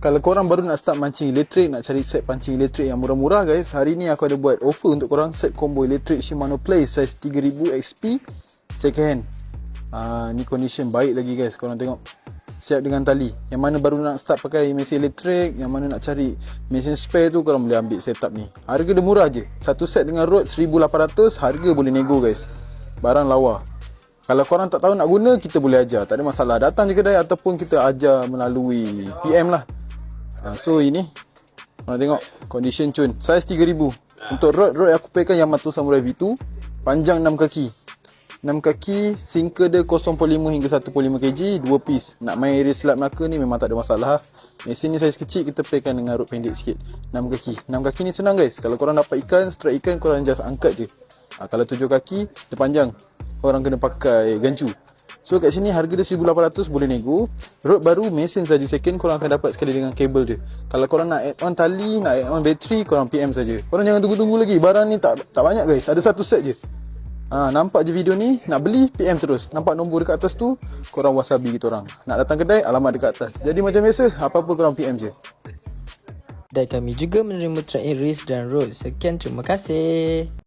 Kalau korang baru nak start mancing elektrik, nak cari set pancing elektrik yang murah-murah guys, hari ni aku ada buat offer untuk korang set combo elektrik Shimano Play size 3000 XP second hand. Ah ni condition baik lagi guys, korang tengok. Siap dengan tali. Yang mana baru nak start pakai mesin elektrik, yang mana nak cari mesin spare tu korang boleh ambil setup ni. Harga dia murah je. Satu set dengan rod 1800, harga boleh nego guys. Barang lawa. Kalau korang tak tahu nak guna, kita boleh ajar. Tak ada masalah. Datang je kedai ataupun kita ajar melalui PM lah. Ha, so ini Korang tengok Condition cun Size 3000 Untuk rod Rod aku pakaikan Yamato Samurai V2 Panjang 6 kaki. 6 kaki Sinker dia 0.5 hingga 1.5 kg 2 piece. Nak main race lap Melaka ni Memang tak ada masalah. Mesin ni saiz kecil Kita pakaikan dengan rod pendek sikit. 6 kaki. 6 kaki ni senang guys. Kalau korang dapat ikan Strike ikan Korang just angkat je. Ha, Kalau 7 kaki Dia panjang. Korang kena pakai gancu So kat sini harga dia 1800 boleh nego. Rod baru mesin saja second korang akan dapat sekali dengan kabel dia. Kalau korang nak add on tali, nak add on bateri, korang PM saja. Korang jangan tunggu-tunggu lagi. Barang ni tak tak banyak guys. Ada satu set je. Ha, nampak je video ni, nak beli PM terus. Nampak nombor dekat atas tu, korang wasabi kita orang. Nak datang kedai, alamat dekat atas. Jadi macam biasa, apa-apa korang PM je. Dan kami juga menerima track race dan road. Sekian terima kasih.